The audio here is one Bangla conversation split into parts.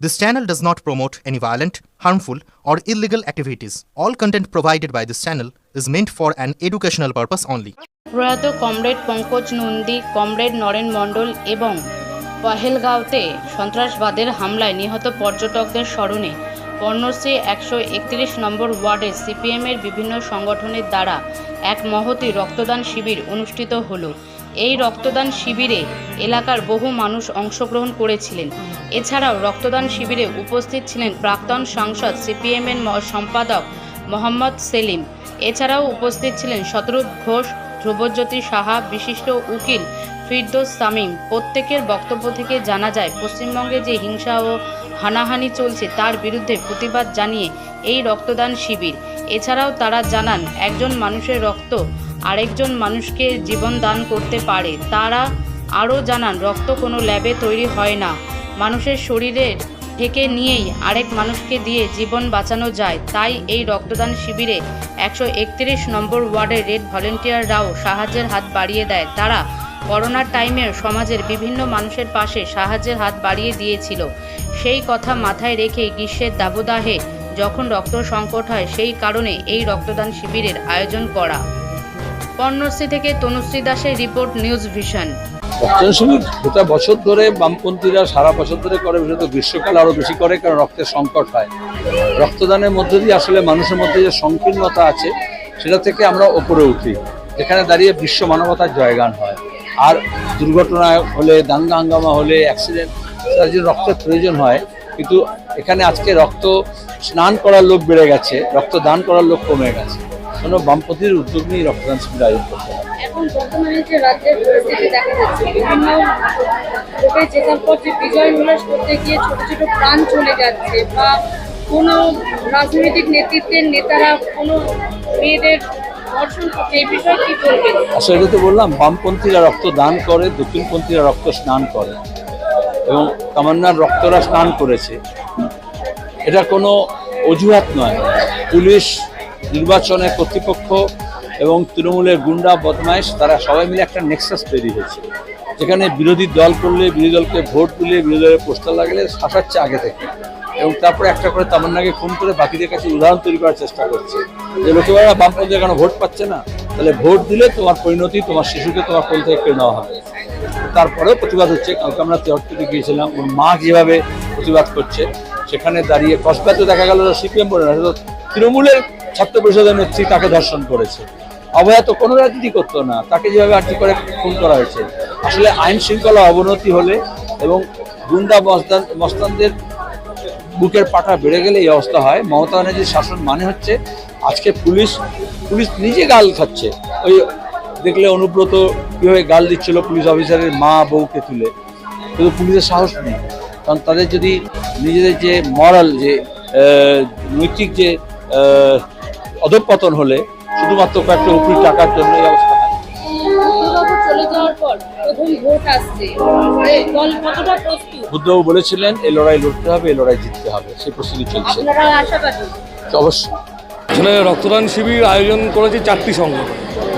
This channel does not promote any violent, harmful, or illegal activities. All content provided by this channel is meant for an educational purpose only. প্রয়াত কমরেড পঙ্কজ নন্দী কমরেড নরেন মণ্ডল এবং পহেলগাঁওতে সন্ত্রাসবাদের হামলায় নিহত পর্যটকদের স্মরণে পর্ণশ্রী একশো একত্রিশ নম্বর ওয়ার্ডে সিপিএমের বিভিন্ন সংগঠনের দ্বারা এক মহতি রক্তদান শিবির অনুষ্ঠিত হলো। এই রক্তদান শিবিরে এলাকার বহু মানুষ অংশগ্রহণ করেছিলেন। এছাড়াও রক্তদান শিবিরে উপস্থিত ছিলেন প্রাক্তন সাংসদ সিপিএমের সম্পাদক মোহাম্মদ সেলিম। এছাড়াও উপস্থিত ছিলেন শতরূপ ঘোষ, ধ্রুবজ্যোতি সাহা, বিশিষ্ট উকিল ফিরদোস সামিম প্রত্যেকের বক্তব্য থেকে জানা যায়, পশ্চিমবঙ্গে যে হিংসা ও হানাহানি চলছে তার বিরুদ্ধে প্রতিবাদ জানিয়ে এই রক্তদান শিবির। এছাড়াও তারা জানান, একজন মানুষের রক্ত আরেকজন মানুষকে জীবন দান করতে পারে। তারা আরও জানান, রক্ত কোনো ল্যাবে তৈরি হয় না। মানুষের শরীরের থেকে নিয়েই আরেক মানুষকে দিয়ে জীবন বাঁচানো যায়। তাই এই রক্তদান শিবিরে একশো একত্রিশ নম্বর ওয়ার্ডের রেড ভলেন্টিয়াররাও সাহায্যের হাত বাড়িয়ে দেয়। তারা করোনার টাইমে সমাজের বিভিন্ন মানুষের পাশে সাহায্যের হাত বাড়িয়ে দিয়েছিল। সেই কথা মাথায় রেখে গ্রীষ্মের দাবদাহে যখন রক্ত সংকট হয়, সেই কারণে এই রক্তদান শিবিরের আয়োজন করা। পর্ণশ্রী থেকে তনুশ্রী দাসের রিপোর্ট, নিউজ ভিশন। গোটা বছর ধরে বামপন্থীরা সারা বছর ধরে করে, বিশেষত গ্রীষ্মকাল আরও বেশি করে, কারণ রক্তের সংকট হয়। রক্তদানের মধ্যে দিয়ে আসলে মানুষের মধ্যে যে সংকীর্ণতা আছে, সেটা থেকে আমরা ওপরে উঠি। এখানে দাঁড়িয়ে বিশ্ব মানবতার জয়গান হয়। আর দুর্ঘটনা হলে, দাঙ্গা হাঙ্গামা হলে অ্যাক্সিডেন্ট তার জন্য রক্তের প্রয়োজন হয়, কিন্তু এখানে আজকে রক্ত স্নান করার লোক বেড়ে গেছে, রক্ত দান করার লোক কমে গেছে। কোনো বামপন্থীর উদ্যোগ নিয়ে রক্তদান শিবির আয়োজন করতে হবে। কোনো রাজনৈতিক নেতৃত্বের নেতারা, কোনো মেয়েদের আসলে এটা তো বললাম, বামপন্থীরা রক্ত দান করে, দক্ষিণপন্থীরা রক্ত স্নান করে। এবং তামান্নার রক্তরা স্নান করেছে। এটা কোনো অজুহাত নয়। পুলিশ নির্বাচনের কর্তৃপক্ষ এবং তৃণমূলের গুন্ডা বদমাইশ তারা সবাই মিলে একটা নেক্সাস তৈরি হয়েছে। যেখানে বিরোধী দল করলে বিরোধী দলকে ভোট দিলে বিরোধী দলের পোস্টার লাগলে শাসাচ্ছে আগে থেকে। এবং তারপরে একটা করে তামান্নাকে খুন করে বাকিদের কাছে উদাহরণ তৈরি করার চেষ্টা করছে। যে লোকেরা বামপন্থী কেন ভোট পাচ্ছে না? তাহলে ভোট দিলে তোমার পরিণতি, তোমার শিশুকে তোমার কোল থেকে কেড়ে নেওয়া হবে। তারপরেও প্রতিবাদ হচ্ছে। কালকে আমরা তেহট্টিতে গিয়েছিলাম, ওর মা যেভাবে প্রতিবাদ করছে, সেখানে দাঁড়িয়ে কসবাতে দেখা গেল সিপিএম বলে না তৃণমূলের ছাত্র পরিষদের নেত্রী তাকে ধর্ষণ করেছে। অভয়া তো কোনো রাজনীতি করতো না, তাকে যেভাবে আর্জি করে খুন করা হয়েছে। আসলে আইন শৃঙ্খলা অবনতি হলে এবং গুন্ডা মস্তান মস্তানদের বুকের পাটা বেড়ে গেলে এই অবস্থা হয়। মমতা ব্যানার্জির শাসন মানে হচ্ছে আজকে পুলিশ পুলিশ নিজে গাল খাচ্ছে। ওই দেখলে অনুব্রত কীভাবে গাল দিচ্ছিল পুলিশ অফিসারের মা বউকে তুলে। কিন্তু পুলিশের সাহস নেই। কারণ তাদের যদি নিজেদের যে মরাল যে নৈতিক যে অধঃপতন হলে, শুধুমাত্র কয়েকটা উপরি টাকার জন্য এই অবস্থা ভোট আসছে। দল কতটা প্রস্তুত? বুদ্ধবাবু বলেছিলেন এই লড়াই লড়তে হবে এই লড়াই জিততে হবে। সেই প্রস্তুতি চলছে। আপনারা আশাবাদী? অবশ্যই। এখানে রক্তদান শিবির আয়োজন করেছে চারটি সংগঠন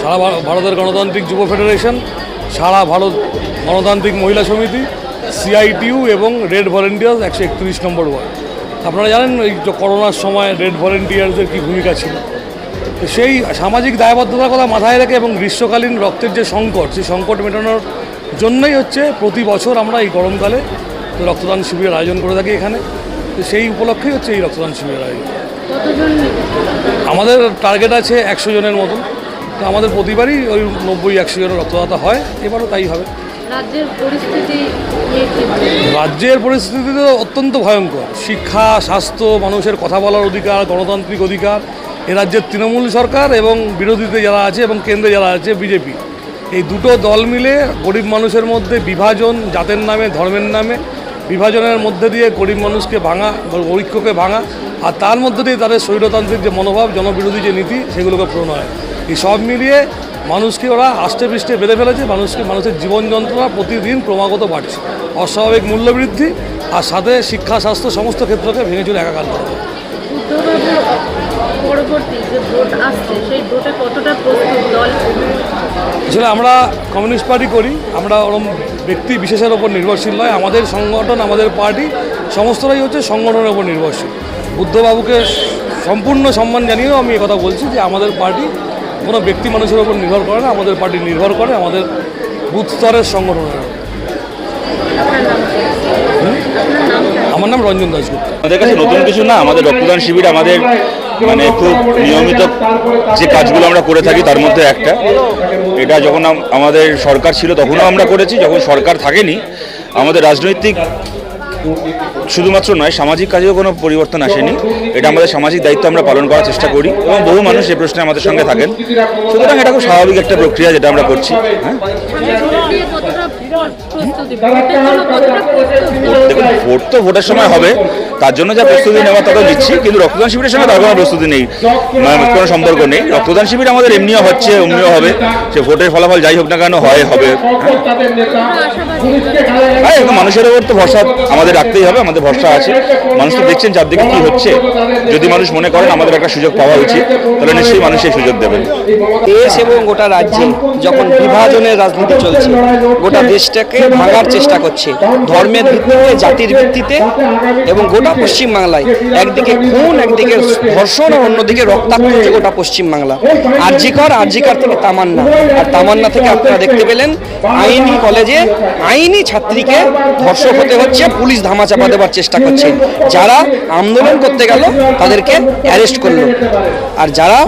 সারা ভারতের গণতান্ত্রিক যুব ফেডারেশন সারা ভারত গণতান্ত্রিক মহিলা সমিতি সিআইটিউ এবং রেড ভলেন্টিয়ার্স একশো একত্রিশ নম্বর ওয়ার্ড। আপনারা জানেন এই যে করোনার সময় রেড ভলেন্টিয়ার্সদের কী ভূমিকা ছিল? তো সেই সামাজিক দায়বদ্ধতার কথা মাথায় রেখে এবং গ্রীষ্মকালীন রক্তের যে সংকট সেই সংকট মেটানোর জন্যই হচ্ছে প্রতি বছর আমরা এই গরমকালে রক্তদান শিবিরের আয়োজন করে থাকি এখানে তো সেই উপলক্ষেই হচ্ছে এই রক্তদান শিবিরের আয়োজন। আমাদের টার্গেট আছে একশো জনের মতন তো আমাদের প্রতিবারই ওই নব্বই একশো জনের রক্তদাতা হয় এবারও তাই হবে। রাজ্যের পরিস্থিতি তো অত্যন্ত ভয়ঙ্কর। শিক্ষা স্বাস্থ্য মানুষের কথা বলার অধিকার গণতান্ত্রিক অধিকার এ রাজ্যের তৃণমূল সরকার এবং বিরোধীতে যারা আছে এবং কেন্দ্রে যারা আছে বিজেপি। এই দুটো দল মিলে গরিব মানুষের মধ্যে বিভাজন, জাতের নামে, ধর্মের নামে, বিভাজনের মধ্যে দিয়ে গরিব মানুষকে ভাঙা, ঐক্যকে ভাঙা, আর তার মধ্যে দিয়ে তাদের স্বৈরতান্ত্রিক যে মনোভাব, জনবিরোধী যে নীতি, সেগুলোকে প্রণয়। এই সব মিলিয়ে মানুষকে ওরা আষ্টে পৃষ্ঠে বেঁধে ফেলেছে, মানুষকে মানুষের জীবন যন্ত্রণা প্রতিদিন ক্রমাগত বাড়ছে। অস্বাভাবিক মূল্যবৃদ্ধি আর সাথে শিক্ষা, স্বাস্থ্য সমস্ত ক্ষেত্রকে ভেঙে চুরে একাকার করা। পরবর্তী যে ভোট আসছে, সেই ভোটে কতটা প্রস্তুত দল? আসলে আমরা কমিউনিস্ট পার্টি করি, আমরা ওরম ব্যক্তি বিশেষের ওপর নির্ভরশীল নয়, আমাদের সংগঠন, আমাদের পার্টি, সমস্তটাই হচ্ছে সংগঠনের ওপর নির্ভরশীল। বুদ্ধবাবুকে সম্পূর্ণ সম্মান জানিয়েও আমি কথা বলছি যে আমাদের পার্টি কোনো ব্যক্তি মানুষের ওপর নির্ভর করে না, আমাদের পার্টি নির্ভর করে আমাদের বুথ স্তরের সংগঠনের ওপর। আপনার নাম কি? আপনার নাম রঞ্জন দাসগুপ্ত আমাদের কাছে নতুন কিছু না আমাদের রক্তদান শিবির আমাদের মানে খুব নিয়মিত যে কাজগুলো আমরা করে থাকি তার মধ্যে একটা। এটা যখন আমাদের সরকার ছিল তখনও আমরা করেছি যখন সরকার থাকেনি আমাদের রাজনৈতিক শুধুমাত্র নয় সামাজিক কাজেও কোনো পরিবর্তন আসেনি। এটা আমাদের সামাজিক দায়িত্ব আমরা পালন করার চেষ্টা করি এবং বহু মানুষ এই প্রশ্নে আমাদের সঙ্গে থাকেন। সুতরাং এটা খুব স্বাভাবিক একটা প্রক্রিয়া যেটা আমরা করছি হ্যাঁ। ভোট তো ভোটের সময় হবে। তার জন্য যা প্রস্তুতি নেওয়া তা তো নিচ্ছি কিন্তু রক্তদান শিবিরের সঙ্গে তার কোনো প্রস্তুতি নেই। মানে কোনো সম্পর্ক নেই। রক্তদান শিবির আমাদের এমনিও হচ্ছে এমনিও হবে। সে ভোটের ফলাফল যাই হোক না কেন হয়, হবে। হ্যাঁ হ্যাঁ মানুষের ওপর তো ভরসা আমাদের রাখতেই হবে, আমাদের ভরসা আছে। মানুষ তো দেখছেন চারদিকে কি হচ্ছে। যদি মানুষ মনে করেন আমাদের একটা সুযোগ পাওয়া উচিত, তাহলে নিশ্চয়ই মানুষ সেই সুযোগ দেবেন দেশ এবং গোটা রাজ্যে যখন বিভাজনের রাজনীতি চলছে, গোটা দেশটাকে ভাঙার চেষ্টা করছে। ধর্মের ভিত্তিতে, জাতির ভিত্তিতে এবং গোটা পশ্চিমবাংলায়। একদিকে খুন, একদিকে ধর্ষণ আর অন্যদিকে রক্তাক্ত হচ্ছে গোটা পশ্চিমবাংলা। আরজিকর আরজিকর থেকে তামান্না। আর তামান্না থেকে আপনারা দেখতে পেলেন, আইনি কলেজে আইনি ছাত্রীকে ধর্ষক হতে হচ্ছে, পুলিশ ধামাচাপা দেওয়ার চেষ্টা করছে। যারা আন্দোলন করতে গেল, তাদেরকে অ্যারেস্ট করল। আর যারা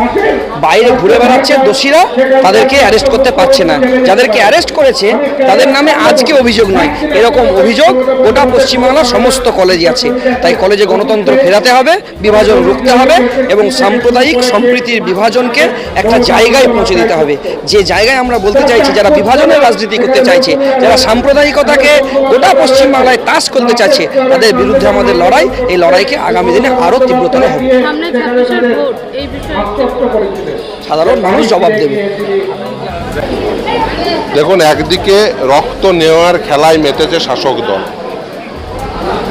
বাইরে ঘুরে বেড়াচ্ছে দোষীরা, তাদেরকে অ্যারেস্ট করতে পারছে না। যাদেরকে অ্যারেস্ট করেছে, তাদের নামে আজকে অভিযোগ নয় এরকম অভিযোগ গোটা পশ্চিমবাংলার সমস্ত কলেজে আছে। তাই কলেজে গণতন্ত্র ফেরাতে হবে বিভাজন রুখতে হবে এবং সাম্প্রদায়িক সম্প্রীতির বিভাজনকে একটা জায়গায় পৌঁছে দিতে হবে। যে জায়গায় আমরা বলতে চাইছি যারা বিভাজনের রাজনীতি করতে চাইছে যারা সাম্প্রদায়িকতাকে গোটা পশ্চিমবাংলায় তাস করতে চাইছে তাদের বিরুদ্ধে আমাদের লড়াই। এই লড়াইকে আগামী দিনে আরও তীব্রতর হবে। সামনে ছাব্বিশের ভোট এই বিষয়ে সাধারণ মানুষ জবাব দেবে। দেখুন, একদিকে রক্ত নেওয়ার খেলায় মেতেছে শাসক দল।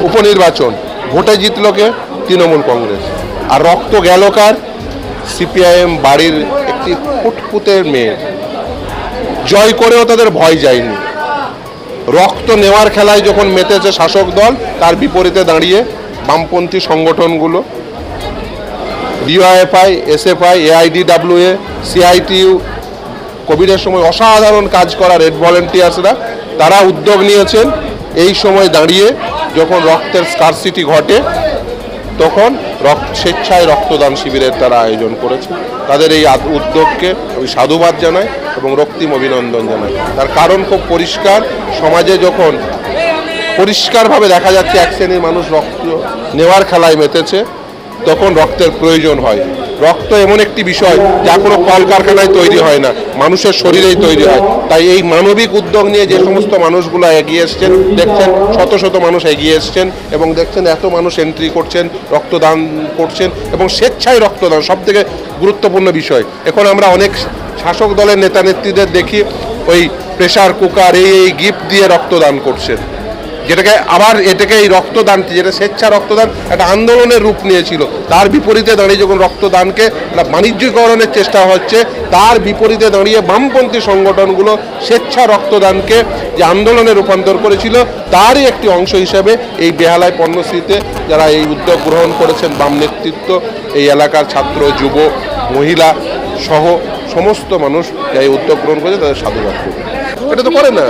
উপনির্বাচন, ভোটে জিতল কে? তৃণমূল কংগ্রেস। আর রক্ত গেল কার? সিপিআইএম বাড়ির একটি ফুটফুতের মেয়ে। জয় করেও তাদের ভয় যায়নি। রক্ত নেওয়ার খেলায় যখন মেতেছে শাসক দল, তার বিপরীতে দাঁড়িয়ে বামপন্থী সংগঠনগুলো, ডিওয়াইএফআই, এসএফআই, এআইডিডাব্লিউএ সিআইটিইউ কোভিডের সময় অসাধারণ কাজ করা রেড ভলেন্টিয়ার্সরা, তারা উদ্যোগ নিয়েছেন। এই সময় দাঁড়িয়ে যখন রক্তের স্কারসিটি ঘটে, তখন রক্ত, স্বেচ্ছায় রক্তদান শিবিরের তারা আয়োজন করেছে। তাদের এই উদ্যোগকে আমি সাধুবাদ জানাই এবং রক্তিম অভিনন্দন জানাই। তার কারণ খুব পরিষ্কার, সমাজে যখন পরিষ্কারভাবে দেখা যাচ্ছে, এক শ্রেণির মানুষ রক্ত নেওয়ার খেলায় মেতেছে, তখন রক্তের প্রয়োজন হয়। রক্ত এমন একটি বিষয় যা কোনো কলকারখানায় তৈরি হয় না, মানুষের শরীরেই তৈরি হয়। তাই এই মানবিক উদ্যোগ নিয়ে যে সমস্ত মানুষগুলো এগিয়ে এসছেন, দেখছেন, শত শত মানুষ এগিয়ে এসছেন এবং দেখছেন এত মানুষ এন্ট্রি করছেন, রক্তদান করছেন এবং স্বেচ্ছায় রক্তদান সব থেকে গুরুত্বপূর্ণ বিষয়। এখন আমরা অনেক শাসক দলের নেতা নেত্রীদের দেখি, ওই প্রেসার কুকার এই এই গিফট দিয়ে রক্তদান করছেন। যেটাকে আবার এটাকে এই রক্তদানটি যেটা স্বেচ্ছা রক্তদান, একটা আন্দোলনের রূপ নিয়েছিল। তার বিপরীতে দাঁড়িয়ে যখন রক্তদানকে একটা বাণিজ্যিকরণের চেষ্টা হচ্ছে, তার বিপরীতে দাঁড়িয়ে বামপন্থী সংগঠনগুলো স্বেচ্ছা রক্তদানকে যে আন্দোলনে রূপান্তর করেছিল, তারই একটি অংশ হিসেবে এই বেহালায় পণ্যশ্রীতে যারা এই উদ্যোগ গ্রহণ করেছেন, বাম নেতৃত্ব, এই এলাকার ছাত্র, যুব, মহিলা সহ সমস্ত মানুষ যারা এই উদ্যোগ গ্রহণ করেছে, তাদের সাধুবাদ করবে এটা তো করে না।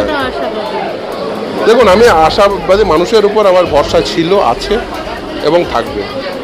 দেখুন আমি আশাবাদী মানুষের উপর আমার ভরসা ছিল আছে এবং থাকবে।